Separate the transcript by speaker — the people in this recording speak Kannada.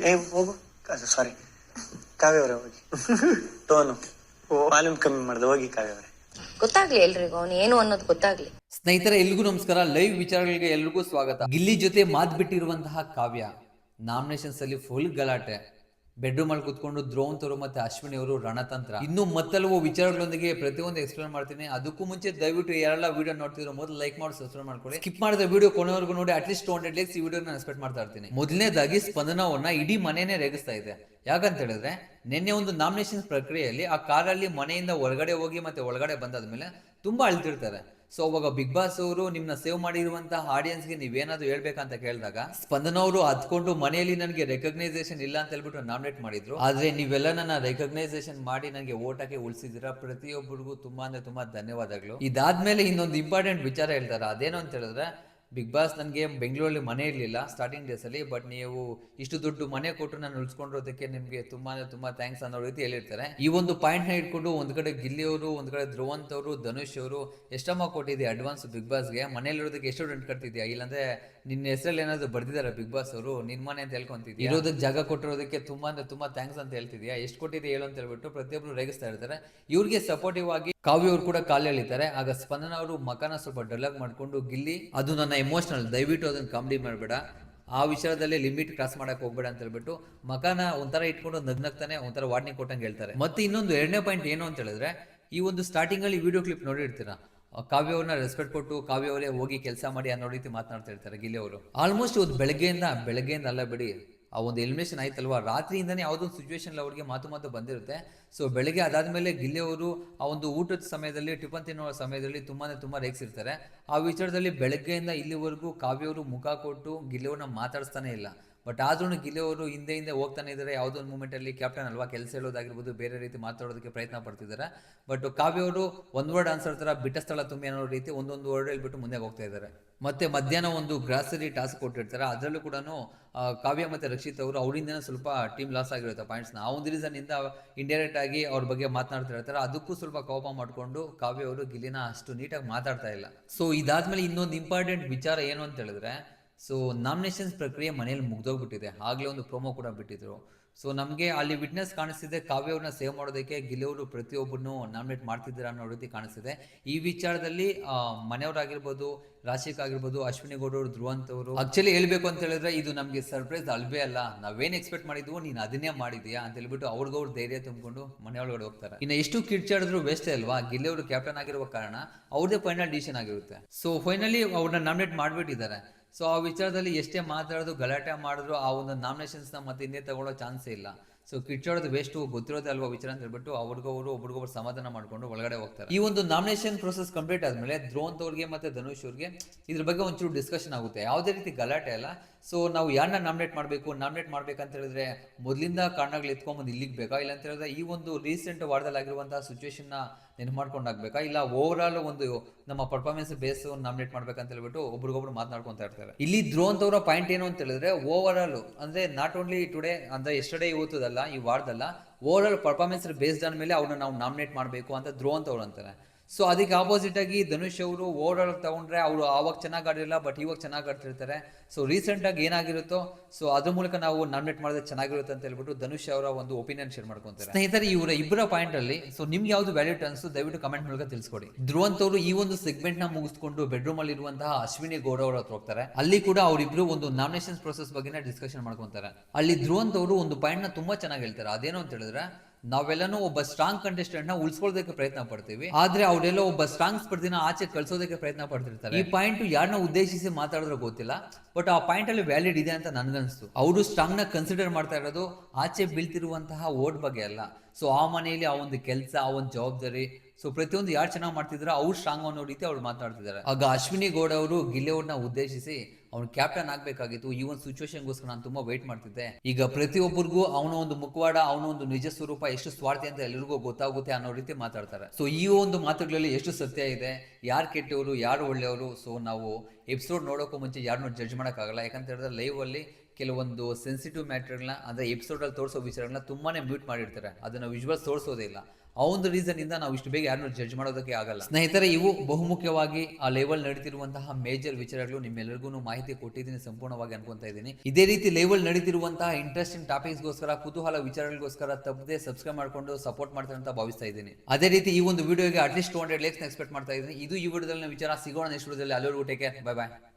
Speaker 1: ಏ ಹೋಗು. ಸಾರಿ ಕಾವ್ಯ ಅವರೇ ಹೋಗಿ. ಟೋನು ವಾಲ್ಯೂಮ್ ಕಮ್ಮಿ ಮಾಡ್ದೆ. ಹೋಗಿ ಕಾವ್ಯ
Speaker 2: ಗೊತ್ತಾಗ್ಲಿ ಎಲ್ರಿಗೂ ಅವನು ಏನು ಅನ್ನೋದು ಗೊತ್ತಾಗ್ಲಿ.
Speaker 3: ಸ್ನೇಹಿತರೆ ಎಲ್ರಿಗೂ ನಮಸ್ಕಾರ. ಲೈವ್ ವಿಚಾರಗಳಿಗೆ ಎಲ್ರಿಗೂ ಸ್ವಾಗತ. ಗಿಲ್ಲಿ ಜೊತೆ ಮಾತ್ ಬಿಟ್ಟಿರುವಂತಹ ಕಾವ್ಯ. ನಾಮಿನೇಷನ್ಸ್ ಅಲ್ಲಿ ಫುಲ್ ಗಲಾಟೆ. ಬೆಡ್ರೂಮ್ ಅಲ್ಲಿ ಕುತ್ಕೊಂಡು ದ್ರೋಣ್ ತರು ಮತ್ತೆ ಅಶ್ವಿನಿ ಅವರು ರಣತಂತ್ರ. ಇನ್ನು ಮತ್ತಲ್ವೋ ವಿಚಾರಗಳೊಂದಿಗೆ ಪ್ರತಿಯೊಂದು ಎಕ್ಸ್ಪ್ಲೇನ್ ಮಾಡ್ತೀನಿ. ಅದಕ್ಕೂ ಮುಂಚೆ ದಯವಿಟ್ಟು ಯಾರೆಲ್ಲ ವಿಡಿಯೋ ನೋಡ್ತಿದ್ರು ಮೊದಲು ಲೈಕ್ ಮಾಡಿ ಸಬ್ಸ್ಕ್ರೈಬ್ ಮಾಡ್ಕೊಳ್ಳಿ. ಸ್ಕಿಪ್ ಮಾಡಿದ ವಿಡಿಯೋ ಕೊನೆವರೆಗೂ ನೋಡಿ ಅಟ್ಲೀಸ್ಟ್ ಟೂ ಹಂಡ್ರೆಡ್ ಲೈಕ್ಸ್ ಈ ವಿಡಿಯೋನ ಎಕ್ಸ್ಪೆಕ್ಟ್ ಮಾಡ್ತಾ ಇರ್ತೀನಿ. ಮೊದಲನೇದಾಗಿ ಸ್ಪಂದನವನ್ನ ಇಡೀ ಮನೆನೇ ರೇಗಿಸ್ತಾ ಇದೆ. ಯಾಕಂತ ಹೇಳಿದ್ರೆ, ನಿನ್ನೆ ಒಂದು ನಾಮಿನೇಷನ್ ಪ್ರಕ್ರಿಯೆಯಲ್ಲಿ ಆ ಕಾರಲ್ಲಿ ಮನೆಯಿಂದ ಹೊರಗಡೆ ಹೋಗಿ ಮತ್ತೆ ಒಳಗಡೆ ಬಂದಾದ್ಮೇಲೆ ತುಂಬಾ ಅಳ್ತಿರ್ತಾರೆ. ಸೊ ಅವಾಗ ಬಿಗ್ ಬಾಸ್ ಅವರು ನಿಮ್ನ ಸೇವ್ ಮಾಡಿರುವಂತಹ ಆಡಿಯನ್ಸ್ಗೆ ನೀವೇನಾದ್ರು ಹೇಳ್ಬೇಕಂತ ಕೇಳಿದಾಗ, ಸ್ಪಂದನ ಅವರು ಹತ್ಕೊಂಡು ಮನೆಯಲ್ಲಿ ನನಗೆ ರೆಕಗ್ನೈಸೇಷನ್ ಇಲ್ಲ ಅಂತ ಹೇಳ್ಬಿಟ್ಟು ನಾಮಿನೇಟ್ ಮಾಡಿದ್ರು. ಆದ್ರೆ ನೀವೆಲ್ಲ ನನ್ನ ರೆಕಗ್ನೈಸೇಷನ್ ಮಾಡಿ ನನಗೆ ಓಟಕ್ಕೆ ಉಳಿಸಿದಿರ ಪ್ರತಿಯೊಬ್ಬರಿಗೂ ತುಂಬಾ ಅಂದ್ರೆ ತುಂಬಾ ಧನ್ಯವಾದಗಳು. ಇದಾದ್ಮೇಲೆ ಇನ್ನೊಂದು ಇಂಪಾರ್ಟೆಂಟ್ ವಿಚಾರ ಹೇಳ್ತಾರೆ. ಅದೇನು ಅಂತ ಹೇಳಿದ್ರೆ ಬಿಗ್ ಬಾಸ್ ನನಗೆ ಬೆಂಗಳೂರಲ್ಲಿ ಮನೆ ಇರಲಿಲ್ಲ ಸ್ಟಾರ್ಟಿಂಗ್ ಡೇಸಲ್ಲಿ ಬಟ್ ನೀವು ಇಷ್ಟು ದುಡ್ಡು ಮನೆ ಕೊಟ್ಟು ನಾನು ಉಳಿಸ್ಕೊಂಡಿರೋದಕ್ಕೆ ನಿಮಗೆ ತುಂಬಾ ಅಂದ್ರೆ ತುಂಬಾ ಥ್ಯಾಂಕ್ಸ್ ಅನ್ನೋ ರೀತಿ ಹೇಳಿರ್ತಾರೆ. ಈ ಒಂದು ಪಾಯಿಂಟ್ನ ಇಟ್ಕೊಂಡು ಒಂದು ಕಡೆ ಗಿಲ್ಲಿ ಅವರು, ಒಂದು ಕಡೆ ಧ್ರುವಂತ್ ಅವರು ಧನುಷ್ ಅವರು ಎಷ್ಟಮ್ಮ ಕೊಟ್ಟಿದೆ ಅಡ್ವಾನ್ಸ್ ಬಿಗ್ ಬಾಸ್ಗೆ ಮನೇಲಿರೋದಕ್ಕೆ ಎಷ್ಟು ರೆಂಟ್ ಕಟ್ತಿದ್ಯಾ? ಇಲ್ಲಾಂದ್ರೆ ನಿನ್ನ ಹೆಸರಲ್ಲಿ ಏನಾದರೂ ಬರ್ದಿದ್ದಾರೆ ಬಿಗ್ ಬಾಸ್ ಅವರು? ನಿನ್ನ ಮನೆ ಅಂತ ಹೇಳ್ಕೊಂತಿದ್ಯಾ? ಇರೋದಕ್ಕೆ ಜಾಗ ಕೊಟ್ಟಿರೋದಕ್ಕೆ ತುಂಬಾ ಅಂದ್ರೆ ತುಂಬ ಥ್ಯಾಂಕ್ಸ್ ಅಂತ ಹೇಳ್ತಿದ್ಯಾ? ಎಷ್ಟು ಕೊಟ್ಟಿದೆ ಹೇಳು ಅಂತ ಹೇಳ್ಬಿಟ್ಟು ಪ್ರತಿಯೊಬ್ಬರು ರೇಗಿಸ್ತಾ ಇರ್ತಾರೆ. ಇವ್ರಿಗೆ ಸಪೋರ್ಟಿವ್ ಆಗಿ ಕಾವ್ಯ ಅವರು ಕೂಡ ಕಾಲು ಎಳಿತಾರೆ. ಆಗ ಸ್ಪಂದನ ಅವರು ಮಕನ ಸ್ವಲ್ಪ ಡೆವಲಪ್ ಮಾಡ್ಕೊಂಡು ಗಿಲ್ಲಿ ಅದು ನನ್ನ ಎಮೋಷನಲ್ ದಯವಿಟ್ಟು ಅದನ್ನು ಕಾಮಿಡಿ ಮಾಡಬೇಡ. ಆ ವಿಚಾರದಲ್ಲಿ ಲಿಮಿಟ್ ಕ್ರಾಸ್ ಮಾಡೋಕೆ ಹೋಗ್ಬೇಡ ಅಂತ ಹೇಳ್ಬಿಟ್ಟು ಮಕಾನ ಒಂಥರ ಇಟ್ಕೊಂಡು ನಗ್ನಗ್ತಾನೆ, ಒಂಥರ ವಾರ್ನಿಂಗ್ ಕೊಟ್ಟಂಗೆ ಹೇಳ್ತಾರೆ. ಮತ್ತೆ ಇನ್ನೊಂದು ಎರಡನೇ ಪಾಯಿಂಟ್ ಏನು ಅಂತ ಹೇಳಿದ್ರೆ, ಈ ಒಂದು ಸ್ಟಾರ್ಟಿಂಗ್ ಅಲ್ಲಿ ವಿಡಿಯೋ ಕ್ಲಿಪ್ ನೋಡಿರ್ತೀರಾ? ಕಾವ್ಯವನ್ನ ರೆಸ್ಪೆಕ್ಟ್ ಕೊಟ್ಟು ಕಾವ್ಯ ಹೋಗಿ ಕೆಲಸ ಮಾಡಿ ಅನ್ನೋ ರೀತಿ ಮಾತನಾಡ್ತಾ ಇರ್ತಾರೆ ಗಿಲ್ಲಿ ಅವರು. ಆಲ್ಮೋಸ್ಟ್ ಇವತ್ತು ಬೆಳಗ್ಗೆಯಿಂದ ಬೆಳಗ್ಗೆಯಿಂದ ಅಲ್ಲ ಬಿಡಿ ಆ ಒಂದು ಎಲಿಮಿನೇಷನ್ ಆಯ್ತಲ್ವಾ? ರಾತ್ರಿಯಿಂದನೇ ಯಾವುದೊಂದು ಸಿಚುವೇಶನ್ ಅವ್ರಿಗೆ ಮಾತು ಮಾತು ಬಂದಿರುತ್ತೆ. ಸೊ ಬೆಳಗ್ಗೆ ಅದಾದ್ಮೇಲೆ ಗಿಲ್ಲಿ ಅವರು ಆ ಒಂದು ಊಟದ ಸಮಯದಲ್ಲಿ, ಟಿಫನ್ ತಿನ್ನೋ ಸಮಯದಲ್ಲಿ ತುಂಬಾನೇ ರೇಕ್ಸ್ ಇರ್ತಾರೆ ಆ ವಿಚಾರದಲ್ಲಿ ಬೆಳಗ್ಗೆಯಿಂದ ಇಲ್ಲಿವರೆಗೂ ಕಾವ್ಯವರು ಮುಖ ಕೊಟ್ಟು ಗಿಲ್ಲಿ ಅವ್ರನ್ನ ಮಾತಾಡಿಸ್ತಾನೆ ಇಲ್ಲ. ಬಟ್ ಆದ್ರೂ ಗಿಲಿಯವರು ಹಿಂದೆ ಹಿಂದೆ ಹೋಗ್ತಾನೆ ಇದ್ದಾರೆ. ಯಾವುದೋ ಒಂದು ಮೂಮೆಂಟ್ ಅಲ್ಲಿ ಕ್ಯಾಪ್ಟನ್ ಅಲ್ವಾ ಕೆಲಸ ಹೇಳೋದಾಗಿರ್ಬೋದು, ಬೇರೆ ರೀತಿ ಮಾತಾಡೋದಕ್ಕೆ ಪ್ರಯತ್ನ ಪಡ್ತಿದ್ದಾರೆ. ಬಟ್ ಕಾವ್ಯ ಅವರು ಒಂದ್ ವರ್ಡ್ ಆನ್ಸರ್ ತರ ಬಿಟ್ಟ ಸ್ಥಳ ತುಂಬಿ ಅನ್ನೋ ರೀತಿ ಒಂದೊಂದು ವರ್ಡ್ ಹೇಳ್ಬಿಟ್ಟು ಮುಂದೆ ಹೋಗ್ತಾ ಇದ್ದಾರೆ. ಮತ್ತೆ ಮಧ್ಯಾಹ್ನ ಒಂದು ಗ್ರಾಸರಿ ಟಾಸ್ಕ್ ಕೊಟ್ಟಿರ್ತಾರೆ. ಅದರಲ್ಲೂ ಕೂಡ ಕಾವ್ಯ ಮತ್ತೆ ರಕ್ಷಿತ್ ಅವರು ಅವರಿಂದ ಸ್ವಲ್ಪ ಟೀಮ್ ಲಾಸ್ ಆಗಿರುತ್ತೆ ಪಾಯಿಂಟ್ಸ್ನ ಆ ಒಂದು ರೀಸನ್ ಇಂದ ಇಂಡೈರೆಕ್ಟ್ ಆಗಿ ಅವ್ರ ಬಗ್ಗೆ ಮಾತನಾಡ್ತಾ ಇರ್ತಾರೆ. ಅದಕ್ಕೂ ಸ್ವಲ್ಪ ಕೋಪ ಮಾಡಿಕೊಂಡು ಕಾವ್ಯ ಅವರು ಗಿಲಿನ ಅಷ್ಟು ನೀಟಾಗಿ ಮಾತಾಡ್ತಾ ಇಲ್ಲ. ಸೊ ಇದಾದ್ಮೇಲೆ ಇನ್ನೊಂದು ಇಂಪಾರ್ಟೆಂಟ್ ವಿಚಾರ ಏನು ಅಂತ ಹೇಳಿದ್ರೆ ಸೊ ನಾಮಿನೇಷನ್ಸ್ ಪ್ರಕ್ರಿಯೆ ಮನೇಲಿ ಮುಗ್ದೋಗ್ಬಿಟ್ಟಿದೆ. ಆಗಲೇ ಒಂದು ಪ್ರೋಮೋ ಕೂಡ ಬಿಟ್ಟಿದ್ರು. ಸೊ ನಮಗೆ ಅಲ್ಲಿ ವಿಟ್ನೆಸ್ ಕಾಣಿಸ್ತಿದೆ. ಕಾವ್ಯ ಸೇವ್ ಮಾಡೋದಕ್ಕೆ ಗೆಲುವರು ಪ್ರತಿಯೊಬ್ಬರನ್ನು ನಾಮಿನೇಟ್ ಮಾಡ್ತಿದ್ದೀರಾ ಅನ್ನೋ ರೀತಿ ಕಾಣಿಸ್ತಿದೆ. ಈ ವಿಚಾರದಲ್ಲಿ ಮನೆಯವರಾಗಿರ್ಬೋದು ರಾಶಿಕ್ ಆಗಿರ್ಬೋದು ಅಶ್ವಿನಿ ಗೌಡ ಅವರು, ಧ್ರುವಂತ್ ಅವರು. ಆಕ್ಚುಲಿ ಹೇಳ್ಬೇಕು ಅಂತ ಹೇಳಿದ್ರೆ ಇದು ನಮಗೆ ಸರ್ಪ್ರೈಸ್ ಅಲ್ವೇ ಅಲ್ಲ. ನಾವೇನು ಎಕ್ಸ್ಪೆಕ್ಟ್ ಮಾಡಿದ್ವು, ನೀನು ಅದನ್ನೇ ಮಾಡಿದ್ಯಾ ಅಂತ ಹೇಳ್ಬಿಟ್ಟು ಅವ್ರಿಗವ್ರ ಧೈರ್ಯ ತುಂಬಿಕೊಂಡು ಮನೆಯೊಳಗಡೆ ಹೋಗ್ತಾರೆ. ಇನ್ನು ಎಷ್ಟು ಕಿರ್ಚಾಡಿದ್ರು ವೇಸ್ಟ್ ಅಲ್ವಾ? ಗಿಲ್ಲೆಯವರು ಕ್ಯಾಪ್ಟನ್ ಆಗಿರುವ ಕಾರಣ ಅವ್ರದೇ ಫೈನಲ್ ಡಿಸಿಷನ್ ಆಗಿರುತ್ತೆ. ಸೊ ಫೈನಲಿ ಅವ್ರನ್ನ ನಾಮಿನೇಟ್ ಮಾಡಿಬಿಟ್ಟಿದ್ದಾರೆ. ಸೊ ಆ ವಿಚಾರದಲ್ಲಿ ಎಷ್ಟೇ ಮಾತಾಡೋದು ಗಲಾಟೆ ಮಾಡಿದ್ರು, ಆ ಒಂದು ನಾಮಿನೇಷನ್ಸ್ನ ಮತ್ತೆ ಹಿಂದೆ ತಗೊಳ್ಳೋ ಚಾನ್ಸ್ ಇಲ್ಲ. ಸೊ ಕಿಚ್ಚೋಡೋದು ವೇಸ್ಟು ಗೊತ್ತಿರೋದೇ ಅಲ್ವಾ ವಿಚಾರ ಅಂತ ಹೇಳ್ಬಿಟ್ಟು ಅವ್ರಿಗೊಬ್ರು ಒಬ್ರಿಗೊಬ್ರು ಸಮಾಧಾನ ಮಾಡ್ಕೊಂಡು ಒಳಗಡೆ ಹೋಗ್ತಾರೆ. ಈ ಒಂದು ನಾಮಿನೇಷನ್ ಪ್ರೊಸೆಸ್ ಕಂಪ್ಲೀಟ್ ಆದ್ಮೇಲೆ ಧ್ರುವಂತ್ ಅವ್ರಿಗೆ ಮತ್ತೆ ಧನುಷ್ ಅವ್ರಿಗೆ ಇದ್ರ ಬಗ್ಗೆ ಒಂಚೂರು ಡಿಸ್ಕಷನ್ ಆಗುತ್ತೆ. ಯಾವುದೇ ರೀತಿ ಗಲಾಟೆ ಅಲ್ಲ ಸೊ ನಾವು ಯಾರನ್ನ ನಾಮಿನೇಟ್ ಮಾಡಬೇಕು ನಾಮಿನೇಟ್ ಮಾಡ್ಬೇಕಂತ ಹೇಳಿದ್ರೆ ಮೊದಲಿಂದ ಕಾರಣಗಳು ಎತ್ಕೊಂಬಂದು ಇಲ್ಲಿಗೆ ಬೇಕಾ? ಇಲ್ಲ ಅಂತ ಹೇಳಿದ್ರೆ ಈ ಒಂದು ರೀಸೆಂಟ್ ವಾರದಲ್ಲಿ ಆಗಿರುವಂತಹ ಸಿಚುವೇಶನ್ ನೆನಪು ಮಾಡ್ಕೊಂಡು ಆಗ್ಬೇಕಾ ಇಲ್ಲ ಓವರ್ ಆಲ್ ಒಂದು ನಮ್ಮ ಪರ್ಫಾರ್ಮೆನ್ಸ್ ಬೇಸ್ ನಾಮಿನೇಟ್ ಮಾಡ್ಬೇಕಂತ ಹೇಳ್ಬಿಟ್ಟು ಒಬ್ರಿಗೊಬ್ರು ಮಾತನಾಡ್ಕೊಂತ ಇರ್ತಾರೆ. ಇಲ್ಲಿ ಧ್ರುವಂತ್ ಅವರ ಪಾಯಿಂಟ್ ಏನು ಅಂತ ಹೇಳಿದ್ರೆ ಓವರ್ ಆಲ್ ಅಂದ್ರೆ ನಾಟ್ ಓನ್ಲಿ ಟುಡೇ ಅಂದ್ರೆ ಎಸ್ಟರ್ಡೇ ಇವತ್ತದಲ್ಲ ಈ ವಾರದಲ್ಲ ಓವರ್ ಆಲ್ ಪರ್ಫಾರ್ಮೆನ್ಸ್ ಬೇಸ್ಡ್ ಆದ್ಮೇಲೆ ಅವ್ರನ್ನ ನಾವು ನಾಮಿನೇಟ್ ಮಾಡಬೇಕು ಅಂತ ಧ್ರುವಂತ್ ಅವ್ರು ಅಂತಾರೆ. ಸೊ ಅದಕ್ಕೆ ಆಪೋಸಿಟ್ ಆಗಿ ಧನುಷ್ ಅವರು ಓವರ್ ಆಲ್ ತಗೊಂಡ್ರೆ ಅವರು ಆವಾಗ ಚೆನ್ನಾಗಿ ಆಡಿರಲ್ಲ ಬಟ್ ಇವಾಗ ಚೆನ್ನಾಗಿ ಆಡ್ತಿರ್ತಾರೆ. ಸೊ ರೀಸೆಂಟ್ ಆಗಿ ಏನಾಗಿರುತ್ತೋ ಸೊ ಅದ್ರ ಮೂಲಕ ನಾವು ನಾಮಿನೇಟ್ ಮಾಡಿದ್ರೆ ಚೆನ್ನಾಗಿರುತ್ತೆ ಅಂತ ಹೇಳ್ಬಿಟ್ಟು ಧನುಷ್ ಅವರ ಒಂದು ಒಪಿನಿಯನ್ ಶೇರ್ ಮಾಡ್ಕೊಂತಾರೆ. ಸ್ನೇಹಿತರೆ, ಇವರ ಇಬ್ಬರ ಪಾಯಿಂಟ್ ಅಲ್ಲಿ ಸೊ ನಿಮ್ಗೆ ಯಾವ್ದು ವ್ಯಾಲ್ಯೂಟ್ ಅನ್ಸು ದಯವಿಟ್ಟು ಕಮೆಂಟ್ ಮೂಲಕ ತಿಳಿಸ್ಕೊಡಿ. ಧ್ರುವಂತ್ ಅವರು ಈ ಒಂದು ಸೆಗ್ಮೆಂಟ್ನ ಮುಗಿಸ್ಕೊಂಡು ಬೆಡ್ರೂಮ್ ಅಲ್ಲಿ ಇರುವಂತಹ ಅಶ್ವಿನಿ ಗೌಡ ಅವರ ಹತ್ರ ಹೋಗ್ತಾರೆ. ಅಲ್ಲಿ ಕೂಡ ಅವರಿಬ್ರು ಒಂದು ನಾಮಿನೇಷನ್ ಪ್ರೊಸೆಸ್ ಬಗ್ಗೆ ಡಿಸ್ಕಷನ್ ಮಾಡ್ಕೊಂತಾರೆ. ಅಲ್ಲಿ ಧ್ರುವಂತ್ ಅವರು ಒಂದು ಪಾಯಿಂಟ್ನ ತುಂಬಾ ಚೆನ್ನಾಗಿ ಹೇಳ್ತಾರೆ. ಅದೇನು ಅಂತ ಹೇಳಿದ್ರೆ ನಾವೆಲ್ಲನೂ ಒಬ್ಬ ಸ್ಟ್ರಾಂಗ್ ಕಂಟೆಸ್ಟೆಂಟ್ನ ಉಳಿಸ್ಕೊಳ್ಳೋದಕ್ಕೆ ಪ್ರಯತ್ನ ಪಡ್ತೀವಿ. ಆದ್ರೆ ಅವರೆಲ್ಲ ಒಬ್ಬ ಸ್ಟ್ರಾಂಗ್ ಸ್ಪರ್ಧಿನ ಆಚೆ ಕಳ್ಸೋದಕ್ಕೆ ಪ್ರಯತ್ನ ಪಡ್ತಿರ್ತಾರೆ. ಈ ಪಾಯಿಂಟ್ ಯಾರನ್ನ ಉದ್ದೇಶಿಸಿ ಮಾತಾಡಿದ್ರೆ ಗೊತ್ತಿಲ್ಲ. ಬಟ್ ಆ ಪಾಯಿಂಟ್ ಅಲ್ಲಿ ವ್ಯಾಲಿಡ್ ಇದೆ ಅಂತ ನನ್ಗನ್ಸ್ತು. ಅವರು ಸ್ಟ್ರಾಂಗ್ನ ಕನ್ಸಿಡರ್ ಮಾಡ್ತಾ ಇರೋದು ಆಚೆ ಬೀಳ್ತಿರುವಂತಹ ಓಟ್ ಬಗ್ಗೆ ಅಲ್ಲ. ಸೊ ಆ ಮನೆಯಲ್ಲಿ ಆ ಒಂದು ಕೆಲಸ, ಆ ಒಂದು ಜವಾಬ್ದಾರಿ ಸೊ ಪ್ರತಿಯೊಂದು ಯಾರು ಚೆನ್ನಾಗಿ ಮಾಡ್ತಿದ್ರು ಅವ್ರು ಸ್ಟ್ರಾಂಗ್ ಅನ್ನೋ ರೀತಿ ಅವ್ರು ಮಾತಾಡ್ತಿದ್ದಾರೆ. ಆಗ ಅಶ್ವಿನಿ ಗೌಡ ಅವರು ಗಿಲ್ಲೆಯವ್ರನ್ನ ಉದ್ದೇಶಿಸಿ ಅವ್ನು ಕ್ಯಾಪ್ಟನ್ ಆಗ್ಬೇಕಾಗಿತ್ತು. ಈ ಒಂದು ಸಿಚುವೇಶನ್ಗೋಸ್ಕರ ನಾನು ತುಂಬಾ ವೆಯ್ಟ್ ಮಾಡ್ತಿದ್ದೆ. ಈಗ ಪ್ರತಿಯೊಬ್ಬರಿಗೂ ಅವನ ಒಂದು ಮುಖವಾಡ, ಅವನ ಒಂದು ನಿಜ ಸ್ವರೂಪ, ಎಷ್ಟು ಸ್ವಾರ್ಥಿ ಅಂತ ಎಲ್ಲರಿಗೂ ಗೊತ್ತಾಗುತ್ತೆ ಅನ್ನೋ ರೀತಿ ಮಾತಾಡ್ತಾರೆ. ಸೊ ಈ ಒಂದು ಮಾತುಗಳಲ್ಲಿ ಎಷ್ಟು ಸತ್ಯ ಇದೆ, ಯಾರು ಕೆಟ್ಟವರು, ಯಾರು ಒಳ್ಳೆಯವರು ಸೊ ನಾವು ಎಪಿಸೋಡ್ ನೋಡೋಕ್ಕೂ ಮುಂಚೆ ಯಾರನ್ನೂ ಜಡ್ಜ್ ಮಾಡೋಕ್ಕಾಗಲ್ಲ. ಯಾಕಂತ ಹೇಳಿದ್ರೆ ಲೈವ್ ಅಲ್ಲಿ ಕೆಲವೊಂದು ಸೆನ್ಸಿಟಿವ್ ಮ್ಯಾಟ್ರಿಗಳನ್ನ ಅಂದರೆ ಎಪಿಸೋಡಲ್ಲಿ ತೋರಿಸೋ ವಿಚಾರಗಳನ್ನ ತುಂಬಾನೇ ಮ್ಯೂಟ್ ಮಾಡಿರ್ತಾರೆ. ಅದನ್ನು ವಿಜುವಲ್ಸ್ ತೋರಿಸೋದೇ ಇಲ್ಲ. ಆ ಒಂದು ರೀಸನ್ ಇಂದ ನಾವು ಇಷ್ಟು ಬೇಗ ಯಾರನ್ನೂ ಜಡ್ಜ್ ಮಾಡೋದಕ್ಕೆ ಆಗಲ್ಲ. ಸ್ನೇಹಿತರೆ, ಇವು ಬಹುಮುಖ್ಯವಾಗಿ ಆ ಲೆವೆಲ್ ನಡೀತಿರುವಂತಹ ಮೇಜರ್ ವಿಚಾರಗಳು ನಿಮ್ಮೆಲ್ಲರಿಗೂ ಮಾಹಿತಿ ಕೊಟ್ಟಿದ್ದೀನಿ, ಸಂಪೂರ್ಣವಾಗಿ ಅನ್ಕೊಂತ ಇದ್ದೀನಿ. ಇದೇ ರೀತಿ ಲೆವೆಲ್ ನಡೀತಿರುವಂತಹ ಇಂಟ್ರೆಸ್ಟಿಂಗ್ ಟಾಪಿಕ್ಸ್ಗೋಸ್ಕರ ಕುತೂಹಲ ವಿಚಾರಗಳಿಗೋಸ್ಕರ ತಪ್ಪದೆ ಸಬ್ಸ್ಕ್ರೈಬ್ ಮಾಡಿಕೊಂಡು ಸಪೋರ್ಟ್ ಮಾಡ್ತಾರೆ ಅಂತ ಭಾವಿಸ್ತಾ ಇದ್ದೀನಿ. ಅದೇ ರೀತಿ ಈ ಒಂದು ವಿಡಿಯೋಗೆ at least two hundred likes expect ಮಾಡ್ತಾ ಇದ್ದೀನಿ. ಇದು ಈ ವಿಡಿಯೋದಲ್ಲಿ ವಿಚಾರ. ಸಿಗೋಣ ನೆಕ್ಸ್ಟ್ ವಿಡಿಯೋದಲ್ಲಿ ಅಲ್ಲಿವರೆಗೂ ಟೇಕ್ ಬೈ ಬಾಯ್